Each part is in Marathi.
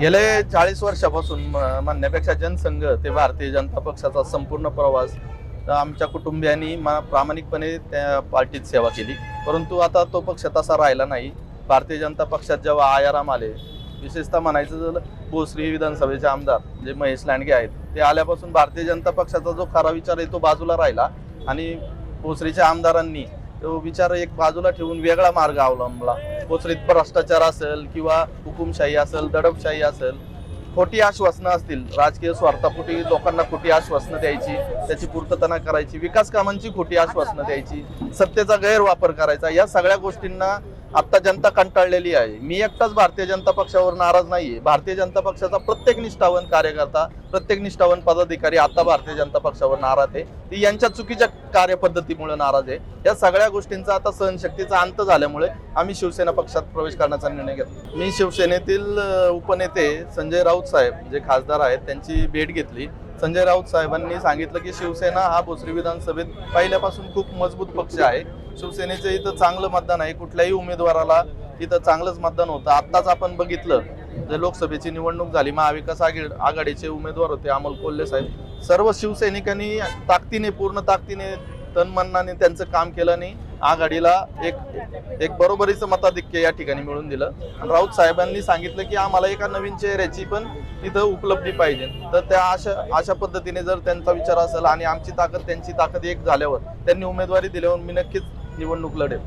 गेले चाळीस वर्षापासून म- म्हणण्यापेक्षा जनसंघ ते भारतीय जनता पक्षाचा संपूर्ण प्रवास आमच्या कुटुंबियांनी मा- प्रामाणिकपणे त्या पार्टीत सेवा केली. परंतु आता तो पक्ष तसा राहिला नाही. भारतीय जनता पक्षात जेव्हा आयाराम आले विशेषतः म्हणायचं झालं भोसरी विधानसभेचे आमदार जे महेश लांडगे आहेत ते आल्यापासून भारतीय जनता पक्षाचा जो खरा विचार आहे तो बाजूला राहिला आणि भोसरीच्या आमदारांनी तो विचार एक बाजूला ठेवून वेगळा मार्ग अवलंबला. भोसरीत भ्रष्टाचार असेल किंवा हुकुमशाही असेल दडपशाही असेल खोटी आश्वासनं असतील राजकीय स्वार्थापोटी लोकांना खोटी आश्वासनं द्यायची त्याची पूर्तता करायची विकास कामांची खोटी आश्वासनं द्यायची सत्तेचा गैरवापर करायचा या सगळ्या गोष्टींना आता जनता कंटाळलेली आहे. मी एकटाच भारतीय जनता पक्षावर नाराज नाहीये. भारतीय जनता पक्षाचा प्रत्येक निष्ठावन कार्यकर्ता प्रत्येक निष्ठावन पदाधिकारी आता भारतीय जनता पक्षावर नाराज आहे. ती यांच्या चुकीच्या कार्यपद्धतीमुळे नाराज आहे. या सगळ्या गोष्टींचा आता सहनशक्तीचा अंत झाल्यामुळे आम्ही शिवसेना पक्षात प्रवेश करण्याचा निर्णय घेतला. मी शिवसेनेतील उपनेते संजय राऊत साहेब जे खासदार आहेत त्यांची भेट घेतली. संजय राऊत साहेबांनी सांगितलं की शिवसेना हा भोसरी विधानसभेत पहिल्यापासून खूप मजबूत पक्ष आहे. शिवसेनेचं इथं चांगलं मतदान आहे. कुठल्याही उमेदवाराला इथं चांगलंच मतदान होतं. आत्ताच आपण बघितलं जे लोकसभेची निवडणूक झाली महाविकास आघाडी आघाडीचे उमेदवार होते अमोल कोल्हे साहेब. सर्व शिवसैनिकांनी ताकदीने पूर्ण ताकदीने तनमनाने त्यांचं काम केलं आणि आघाडीला एक एक बरोबरीचं मताधिक्य या ठिकाणी मिळून दिलं. आणि राऊत साहेबांनी सांगितलं की आम्हाला एका नवीन चेहऱ्याची पण तिथं उपलब्धी पाहिजे. तर त्या अशा अशा पद्धतीने जर त्यांचा विचार असेल आणि आमची ताकद त्यांची ताकद एक झाल्यावर त्यांनी उमेदवारी दिल्यावर मी नक्कीच निवडणूक लढेल.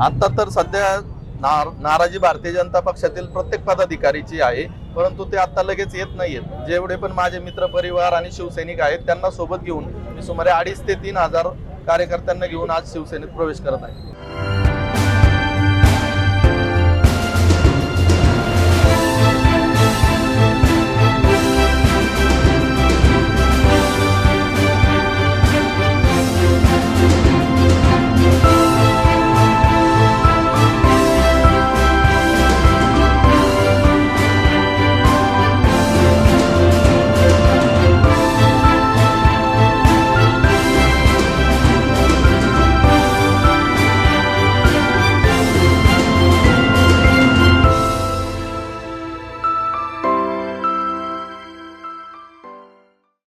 आता तर सध्या नार नाराजी भारतीय जनता पक्षातील प्रत्येक पदाधिकारीची आहे परंतु ते आता लगेच येत नाहीयेत. जेवढे पण माझे मित्र परिवार आणि शिवसैनिक आहेत त्यांना सोबत घेऊन मी सुमारे अडीच ते तीन हजार कार्यकर्त्यांना घेऊन आज शिवसेनेत प्रवेश करत आहे.